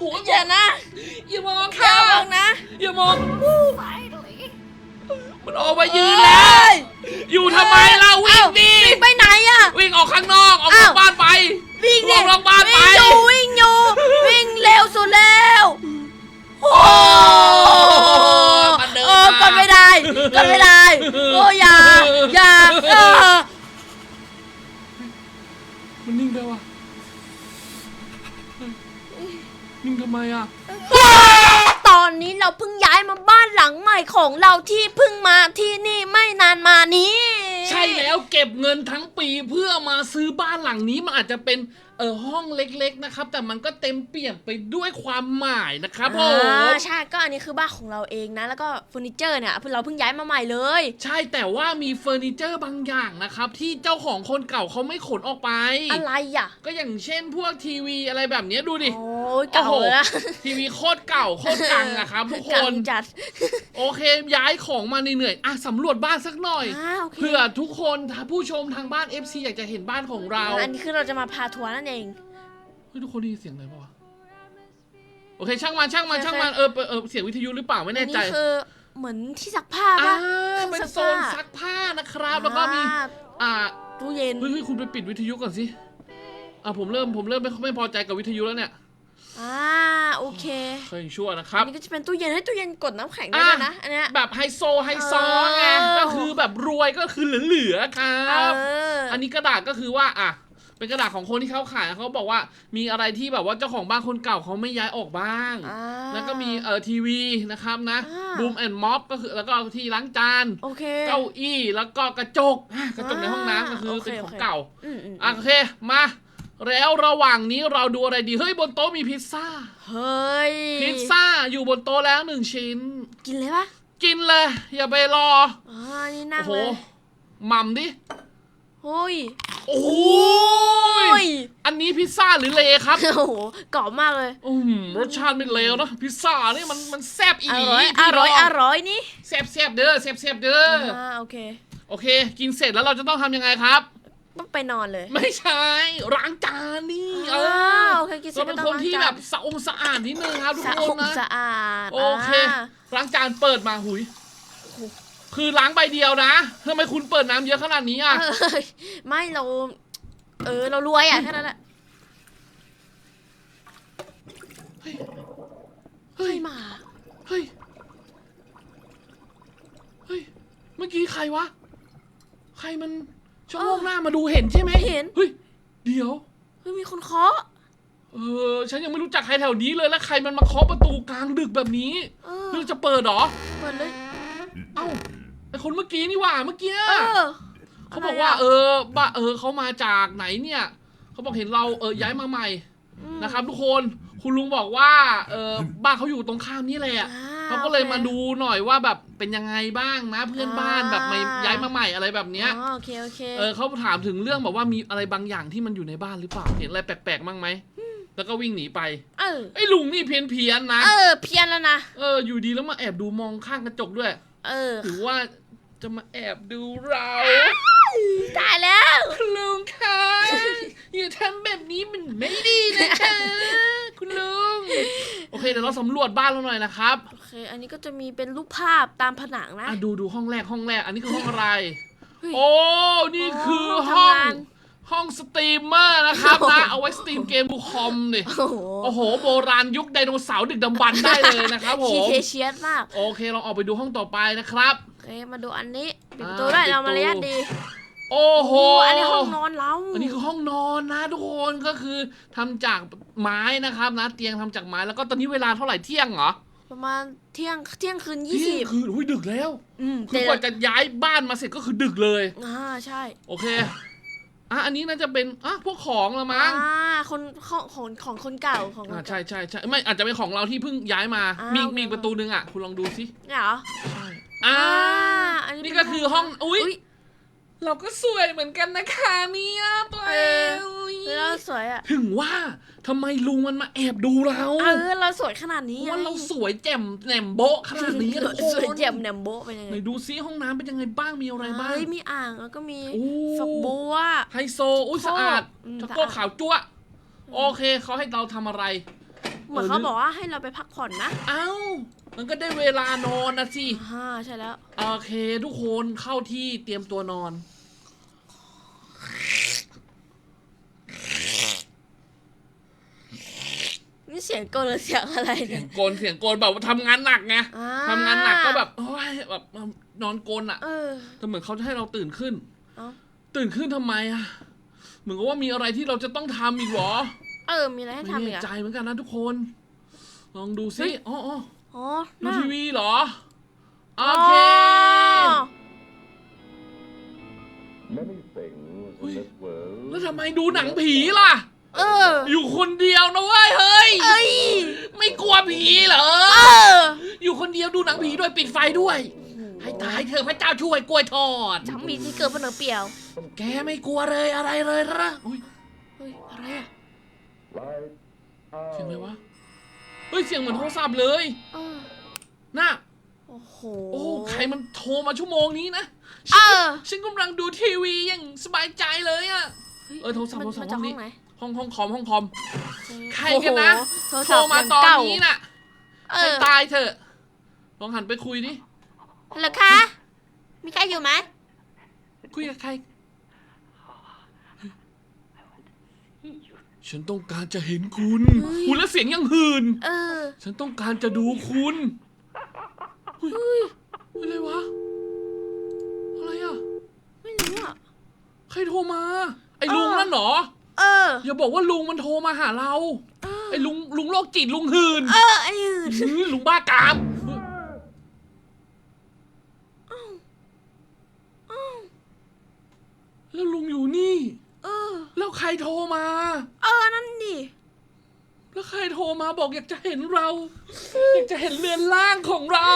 โหอย่านะ อย่ามองข้าค่ะมองนะอย่ามอง Finally. มันออกมายืนแล้ว อยู่ทำไมเราวิ่เอ้างดีวิ่งไปไหนอะวิ่งออกข้างนอก ออกนอ้าอวกบ้านไป วิ่งดิออกนอกบ้านไป วิ่งอยู่วิ่งอยู่ วิ่งเร็วสุดแล้วโอ้มันเดินโอ้มากดไม่ได้กดไม่ได้โอ้อย่าอย่าเออมันนิ่งไปว่ะ ยนิ่งทำไมอะ ตอนนี้เราเพิ่งย้ายมาบ้านหลังใหม่ของเราที่เพิ่งมาที่นี่ไม่นานมานี้ ใช่แล้วเก็บเงินทั้งปีเพื่อมาซื้อบ้านหลังนี้มันอาจจะเป็น เออห้องเล็กๆนะครับ แต่มันก็เต็มเปี่ยมไปด้วยความหมายนะครับผมอ่าใช่ก็อันนี้คือบ้านของเราเองนะ แล้วก็เฟอร์นิเจอร์เนี่ยเราเพิ่งย้ายมาใหม่เลย ใช่แต่ว่ามีเฟอร์นิเจอร์บางอย่างนะครับ ที่เจ้าของคนเก่าเขาไม่ขนออกไป อะไรอะ ก็อย่างเช่นพวกทีวีอะไรแบบเนี้ยดูดิโอ้ยเก่าโอ้โหเลยนะทีวีโคตรเก่าโคตรกังอะครับทุกคเก่านจัด โอเคย้ายของมาเหนื่อยๆอะสำรวจบ้านสักหน่อยอ่าโอเคเพื่อทุกคนถ้าผู้ชมทางบ้าน FC อยากจะเห็นบ้านของเราอันนี้คือเราจะมาพาทัวร์นั่นเองเฮ้ยทุกคนได้ยินเสียงอะไรปะวะโอเคช่างมันช่างมันโอเคช่างมันเออเออเออเสียงวิทยุหรือเปล่าไม่แน่ใจอัคือเหมือนที่ซักผ้าอ่าปะเป็นโซนซักผ้านะครับ แล้วก็มี อ่าอ่าตู้เย็นเฮ้ยเฮ้ยคุณไปปิดวิทยุก่อนสิอะผมเริ่มผมเริ่มไม่ไม่พอใจกับวิทยุแล้วเนี่ยอ่าโอเคเคยชั่วนะคอัรับ นนี้ก็จะเป็นตู้เย็นให้ตู้เย็นกดน้ำแข็งได้ด้วยนะอันเนี้ย แบบไฮโซไฮโซเออไงก็คือแบบรวยก็คือเหลือๆครัเอบ ออันนี้กระดาษก็คือว่าอะ เป็นกระดาษของคนที่เขาขายเขาบอกว่ามีอะไรที่แบบว่าเจ้าของบ้านคนเก่าเขาไม่ย้ายออกบ้าง อ่าแล้วก็มีเอ่อทีวีนะครับนะอ่า บูมแอนด์ม็อบก็คือแล้วก็ที่ล้างจาน โอเค เก้าอี้แล้วก็กระจกอะกระจกในห้องน้ำก็คือโอเคเป็นของโอเค เก่าอืมอืมอะโอเคมา แล้วระหว่างนี้เราดูอะไรดีเฮ้ยบนโต๊ะมีพิซซ่า เฮ้ยพิซซ่าอยู่บนโต๊ะแล้วหนึ่งชิ้น กินเลยปะกินเลย อย่าไปรออ่านี่นั่โอ้งโหเลยหม่ำดิ โอ้ย โอ้โอ้ยยอันนี้พิซซ่าหรือเลครับ โอ้โหกรอบมากเลย อืมรสชาติไม่เลวนะ พิซซ่านี่มันมันแซ่บอีอหลีร่อยพี่อร่อยน้งอร่อยนี่แซ่บแซ่บเด้อแซ่บแซ่บเด้อออ่าโอเค โอเค กินเสร็จแล้วเราจะต้องทำยังไงครับ ต้องไปนอนเลย ไม่ใช่ล้างจานนี่เออ่าอโอเคกินเสร็เราจเป็นก็คต้อนงที่ล้างแบจานบสะองสะอาดนิดนึงครับทุกสะคอนงนะสะอาด โอเคาล้างจานเปิดมาหุย คือล้างใบเดียวนะทำไมคุณเปิดน้ำเยอะขนาดนี้อะ เออไม่เรา เออ เรารวยอะแค่นั้นแหละเฮ้ยเฮ้ยมา เฮ้ย เฮ้ย เมื่อกี้ใครวะ ใครมันชะโงกหน้ามาดูเห็นใช่ไหมเห็น เฮ้ย เดี๋ยว เฮ้ยมีคนเคาะ เออ ฉันยังไม่รู้จักใครแถวนี้เลย แล้วใครมันมาเคาะประตูกลางดึกแบบนี้เออ เรื่องจะเปิดเหรอ เปิดเลย เอ้า ไอคนเมื่อกี้นี่หว่าเมื่อกี้เออเขาบอกว่าเออบ้าเออเขามาจากไหนเนี่ยเขาบอกเห็นเราเออย้ายมาใหม่อืมนะครับ ทุกคนคุณลุงบอกว่าเออบ้านเขาอยู่ตรงข้ามนี่แหละอ่เขาก็เลยโอคมาดูหน่อยว่าแบบเป็นยังไงบ้างนะ เพื่อนบ้านอ่าแบบมาย้ายมาใหม่อะไรแบบเนี้ยอ๋อโอเคโอเคเออเขาถามถึงเรื่องแบบว่ามีอะไรบางอย่างที่มันอยู่ในบ้านหรือเปล่าเห็นอะไรแปลกๆบ้างไหมแล้วก็วิ่งหนีไป เออ ไอ้ลุงนี่เพี้ยนเพียนๆนะ เออ เพี้ยนแล้วนะ เออ อยู่ดีแล้วมาแอบดูมองข้างกระจกด้วย เออหรือว่า จะมาแอบดูเราตายแล้วคุณลุงคะอย่าทำแบบนี้มันไม่ดีนะคะ คุณลุง โอเคเดี๋ยวเราสำรวจบ้านเราหน่อยนะครับโอเค อันนี้ก็จะมีเป็นรูปภาพตามผนังนะอะดูดูห้องแรกห้องแรก อันนี้คือห้องอะไร เฮ้ย โอ้ นี่คือโอ้ห้อง ทำงาน ห้องสตรีมเมอร์นะครับโอ้โหนะ เอาไว้สตรีมเกมบูคอมนี่โอ้โหโอ้โห โบราณยุคไดโนเสาร์ดึกดำบรรพ์ได้เลยนะครับผชีมเคเชียสมากโอเคเราออกไปดูห้องต่อไปนะครับ โอเคมาดูอันนี้ปิดประอ่าตูด้วยปิดเรามารยาทประตูดีโอ้โห อันนี้ห้องนอนเราอันนี้คือห้องนอนนะทุกคนก็คือทำจากไม้นะครับนะ เตียงทำจากไม้แล้วก็ตอนนี้เวลาเท่าไหร่เที่ยงเหรอประมาณเที่ยงเที่ยงคืนยี่เที่สิยบงคืนอุ้ยดึกแล้ว อืมคือกว่าจะย้ายบ้านมาเสร็จก็คือดึกเลย อ่าใช่ โอเค อะอันนี้น่าจะเป็นอะพวกของละมั้งอ่าคนของของของคนเก่าของคนอ่าเก่า ใช่ใช่ใช่ไม่อาจจะเป็นของเราที่เพิ่งย้ายมาอ่ามีมีมีอีกประตูหนึ่งอะคุณลองดูสิเนี่ยเหรอใช่อ่า อันนี้นี่เป็ก็คือห้องอุ้ยอุ๊ย เราก็สวยเหมือนกันนะคะเนี่ยตัวเอเออ ง เออเราสวยอะ ถึงว่าทำไมลุงมันมาแอบดูเราเออเราสวยขนาดนี้ว่าเราไงสวยแจ่มแหนมโบะขนาดนี้ทุกคนสวยเจ็บแหนมโบ๊ะเป็นยังไหไงนดูซิห้องน้ำเป็นยังไงบ้างมีอะไรบ้างเฮ้ยมีอ่างแล้วก็มีโอ้ฝักบัวไฮโซอุ้ยสะอาดอืมชักโครกสะอาดขาวจั๊วะโอเคเขาให้เราทำอะไร เหมือนเขาบอกว่าให้เราไปพักผ่อนนะ เอ้ามันก็ได้เวลานอนนะสิอ่าใช่แล้ว โอเค ทุกคนเข้าที่เตรียมตัวนอน นี่เสียงโกนหรือเสียงอะไรเสีเนี่ยยงโกนเสียงโกนแบบว่าทำงานหนักไงอ่ทำงานหนักก็แบบโอ้ยแบบนอนโกนอะเออแต่เหมือนเขาจะให้เราตื่นขึ้น เอ้าตื่นขึ้นทำไมอะเหมือนกับว่ามีอะไรที่เราจะต้องทำอีกเหรอเออ มีอะไรให้ไม่ทำอีแน่กอะ ใจเหมือนกันนะทุกคน ลองดูเฮ้สิย อ๋ออ๋ออ๋อดูน่าทีวีเหรอโออ๋อเค Many things Ui. in this world. แล้วทำไมดูหนังผีล่ะ เออ อยู่คนเดียวนะเว้ยเฮ้ย เอ้ย ไม่กลัวผีเหรอ เออ อยู่คนเดียวดูหนังผีด้วยปิดไฟด้วย ให้ตายเถอะพระเจ้าช่วยกล้วยทอดจำมีที่เกิดเป็นเนอเปรียว แกไม่กลัวเลยอะไรเลยนะอุ้ยเฮ้ย อะไรอะ Light เสียงอะไร out. วะ เฮ้ย เสียงเหมือนโทรศัพท์เลยเออน่ะโอ้โห โอ้ใครมันโทรมาชั่วโมงนี้นะ เออ ฉันกำลังดูทีวีอย่างสบายใจเลยอะ เออโทรศัพท์มันโทรศัพท์มันห้องนี้จากห้องไหน ห้องห้องคอมห้องคอม ใครโอ้โหกันนะ โทรโทศัรพท์มาย่งตอนเก่นี้น่ะเอให้อตายเถอะ ลองหันไปคุยดิฮัลโหลคะ มีใครอยู่ไหมคุยกับใคร ฉันต้องการจะเห็นคุณเฮ้ยคุณแล้วเสียงยังหืนเออ ฉันต้องการจะดูคุณเฮ้ยอะไรวะ อะไรอะ ไม่รู้อะ ใครโทรมา ไอ้ลุงนั่นเหรอ เออ อย่าบอกว่าลุงมันโทรมาหาเราเออไอ้ลุงลุงโรคจิตลุงหืนเออไอ้อื่นหือลุงบ้ากามแล้วลุงอยู่นี่ เออ แล้วใครโทรมา เออ นั่นดิแล้วใครโทรมาบอกอยากจะเห็นเรา อยากจะเห็นเรือนร่างของเรา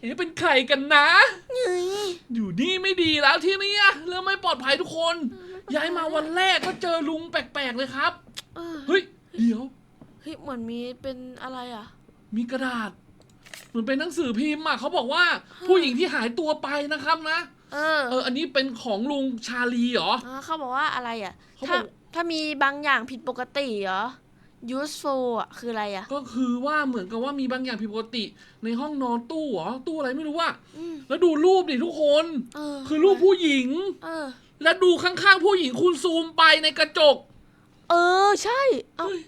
เอ๊ะเป็นใครกันนะเฮ้ยอยู่นี่ไม่ดีแล้วที่เนี่ยเริ่มไม่ปลอดภัยทุกคน ย้ายมาวันแรกก็เจอลุงแปลกๆเลยครับ เออเฮ้ย เดี๋ยว เฮ้ยเหมือนมีเป็นอะไรอะ มีกระดาษ เหมือนเป็นหนังสือพิมพ์อะเขาบอกว่าผู้หญิงที่หายตัวไปนะครับนะ เออเออ อันนี้เป็นของลุงชาลีเหรออ่าเขาบอกว่าอะไรอะ เขาถ้าบอก ถ้ามีบางอย่างผิดปกติเหรอ useful อะคืออะไรอะ ก็คือว่าเหมือนกับว่ามีบางอย่างผิดปกติ ในห้องนอนตู้เหรอ ตู้อะไรไม่รู้ว่า อืมแล้วดูรูปดิทุกคน เออคือรูปผู้หญิง เออ แล้วดูข้างๆผู้หญิงคุณซูมไปในกระจก เออ ใช่ เอาเฮ้ย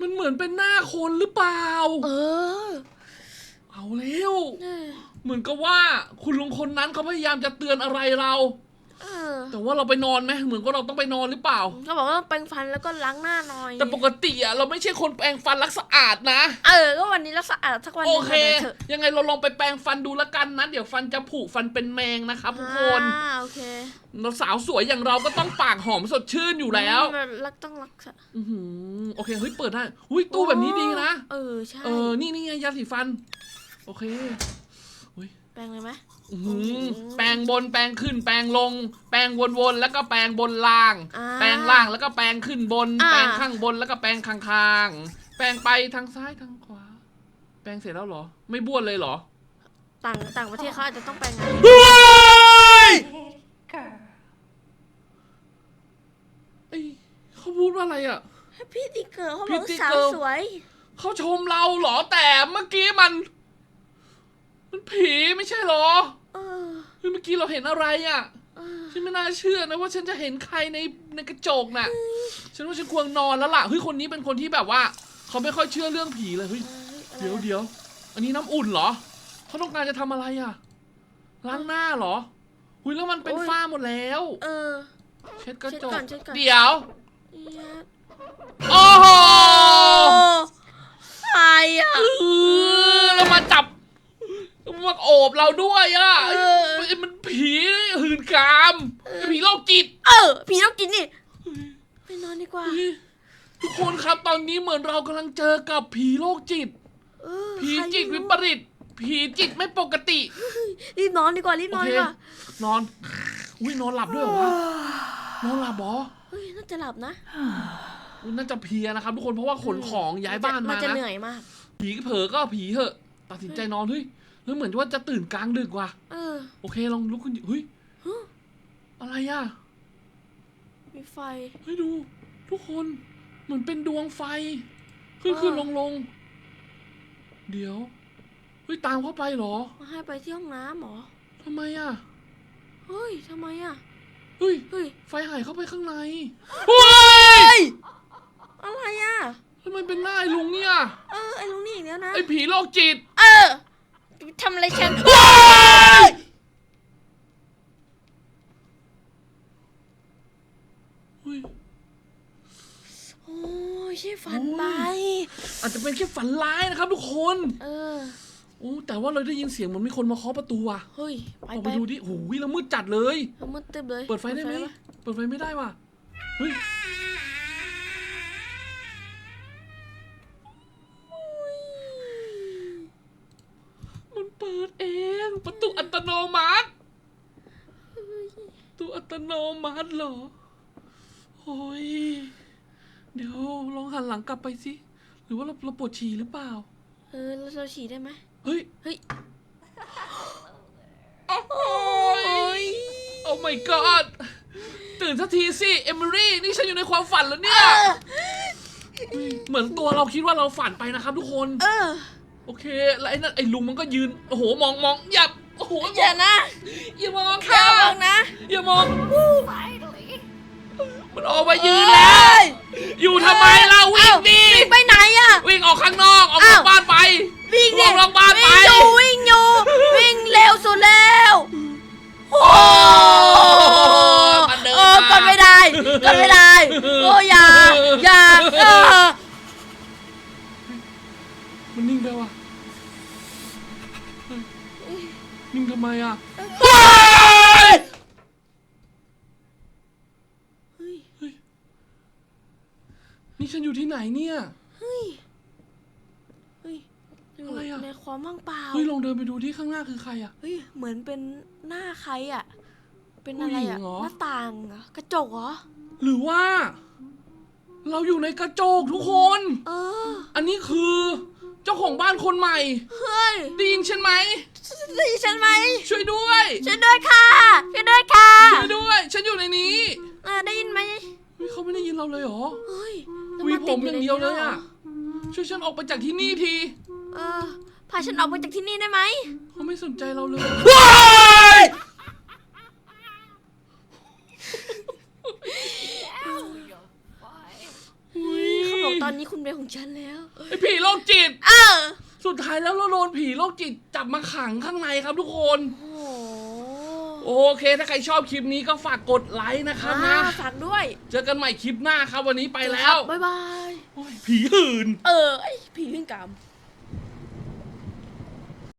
มันเหมือนเป็นหน้าคนหรือเปล่า เออ เอาแล้วเออเหมือนกับว่าคุณลุงคนนั้นเขาพยายามจะเตือนอะไรเรา เออแต่ว่าเราไปนอนไหมเหมือนว่าเราต้องไปนอนหรือเปล่าเขาบอกว่าต้องแปรงฟันแล้วก็ล้างหน้าหน่อย แต่ปกติอะเราไม่ใช่คนแปรงฟันรักสะอาดนะ เออ ก็วันนี้เราสะอาดสักวันหโอนึงเคเถอะยังไงเราลองไปแปรงฟันดูละกันนะ เดี๋ยวฟันจะผุฟันเป็นแมงนะครับทุกคนอ่าโอเคเราสาวสวยอย่างเราก็ต้องปากหอมสดชื่นอยู่แล้วอืมรักต้องรักษาอือหือโอเคเฮ้ยเปิดได้หุ้ยตู้แบบนี้ดีนะ เออใช่ เออ นี่นี่ไงยาสีฟัน โอเคแปรงเลยไหมอื้อหือแปรงบนแปรงขึ้น แปรงลง แปรงวนๆแล้วก็แปรงบนล่าง อ่าแปรงล่างแล้วก็แปรงขึ้นบน อ่า แปรงข้างบนแล้วก็แปรงข้างๆแปรงไปทางซ้ายทางขวา แปรงเสร็จแล้วเหรอ ไม่บ้วนเลยเหรอต่างต่างประเทศเขาอาจจะต้องแปรงงานเฮ้ยเอ้ยเขาพูดว่าอะไรอะ พี่ติ๊กเกอร์เขาพี่บอกติ๊กสาวเกอร์สวย เขาชมเราเหรอแต่เมื่อกี้มัน มันผีไม่ใช่เหรอเออเฮ้ยเมื่อกี้เราเห็นอะไรอะ เออฉันไม่น่าเชื่อนะว่าฉันจะเห็นใครในในกระจกน่ะ ฉันว่าฉันควรนอนแล้วล่ะ เฮ้ยคนนี้เป็นคนที่แบบว่า เขาไม่ค่อยเชื่อเรื่องผีเลยเฮ้ยเฮ้ยอะไรเดี๋ยวอะเดี๋ยว อันนี้น้ำอุ่นเหรอ เขาต้องการจะทำอะไรอะ ล้างหน้าเหรอ หุยแล้วมันเป็นโอ้ยฝ้าหมดแล้ว เออ เช็ดกระจเช็ดกก่อนเช็ดก่อน เดี๋ยวเอี๊ยดโอ้โหโอ้ใครอะ เออแล้วมาจับ มาโอบเราด้วยอะเออมันมันผีหืนกามผีโรคจิต เออ ผีต้องกินนี่ไปนอนดีกว่า ทุกคนครับตอนนี้เหมือนเรากำลังเจอกับผีโรคจิต เออผีใครจิตไม่วิรู้ปริต ผีจิตไม่ปกติ รีบนอนดีกว่า รีบโอนอนเค ดีกว่านอน อุ้ยนอนหลับด้วยเหรอวะนอนหลับเหรอเฮ้ยน่าจะหลับนะอุ๊ยน่าจะเพลียนะครับ ทุกคนเพราะว่าขนของย้ายบ้านมัมานจะนะเหนื่อยมาก ผีเผลอก็ผีเหอะ ตัดสินใจนอนเฮ้ย แล้วเหมือนว่าจะตื่นกลางดึกว่ะ เออโอเคลองลุกขึ้นดิเฮ้ยฮะอะไรอะ มีไฟ เฮ้ยดู ทุกคนเหมือนเป็นดวงไฟ ขึ้นขึ้นเอลองลงเดี๋ยวเฮ้ยตามเข้าไปเหรอมาให้ไปที่ห้องน้ำเหรอทำไมอะเฮ้ยทำไมอะเฮ้ยเฮ้ยไฟหายเข้าไปข้างในเฮ้ยอะไรอะทำไมเป็นหน้าไอ้ลุงเนี่ยเออไอ้ลุงนี่อีกแล้วนะไอ้ผีโรคจิต เออ ทำอะไรฉันเฮ้ยโอ้ยใช่ฝันไป อาจจะเป็นแค่ฝันร้ายนะครับทุกคนเออ โอ้แต่ว่าเราได้ยินเสียงเหมือนมีคนมาเคาะประตูอะเฮ้ย ไปออกไปไปดูดิโอ้โหแล้วมืดจัดเลย เอามันตึบเลยเปิดไฟได้ไหมปเปิดไฟไม่ได้ว่ะ เฮ้ย มันเปิดเอง ประตูอัตโนมัติประตูอัต โนมัติเหรอ โอ้ย เดี๋ยวลองหันหลังกลับไปสิ หรือว่าเราเราปวดฉี่หรือเปล่า เออแล้วเราฉี่ได้ไหมเฮ้ย เฮ้ย โอ้ย โอ้ my god ตื่นสักทีสิ เอมิลี่ นี่ฉันอยู่ในความฝันแล้วเนี่ย เหมือนตัวเราคิดว่าเราฝันไปนะครับทุกคน เออ โอเค แล้วไอ้นั่นไอ้ลุงมันก็ยืน โอ้โห มองมองอย่า โอ้โหอย่านะ อย่ามองข้าวมองนะอย่ามองมันออกมายืนแล้ว อยู่ทำไมเราวิ่งดิวิ่งไปไหนอะวิ่งออกข้างนอก ออกนอกอ้าว บ้านไปวิ่งออกนอกบ้านไป วิ่งอยู่วิ่งอยู่ มอะเฮ้ยเฮ้ยนี่ฉันอยู่ที่ไหนเนี่ย เฮ้ยเฮ้ยอะไรอะ ในความว่างเปล่าเฮ้ยลองเดินไปดูที่ข้างหน้าคือใครอะ เฮ้ยเหมือนเป็นหน้าใครอะ เป็นอะไรผู้หญิอะงเหรอ หน้าต่างเหรอกระจกเหรอหรือว่า เราอยู่ในกระจกทุกคน เออ อันนี้คือ เจ้าของบ้านคนใหม่ เฮ้ย ได้ยินฉันไหม ได้ยินฉันไหมช่วยด้วยช่วยด้วยค่ะช่วยด้วยค่ะช่วยด้วย ฉันอยู่ในนี้เออได้ยินไหมเฮ้ยเขาไม่ได้ยินเราเลยเหรอเฮ้ยแล้ววีผมอย่างเดียวเลยอะช่วยฉันออกไปจากที่นี่ทีเออพาฉันออกไปจากที่นี่ได้ไหมเขาไม่สนใจเราเลยเขาบอกตอนนี้คุณเป็นของฉันแล้วไอ้ผีโรคจิต เออ สุดท้ายแล้วเราโดนผีโรคจิตจับมาขังข้างในครับทุกคน โอ้โอเค ถ้าใครชอบคลิปนี้ก็ฝากกดไลค์นะครับอ่านะฝากด้วยเจอกันใหม่คลิปหน้าครับวันนี้ไปแล้วบ๊ายบาย โอ้ยผีหื่น เออไอ้ผีขึ้นกรรม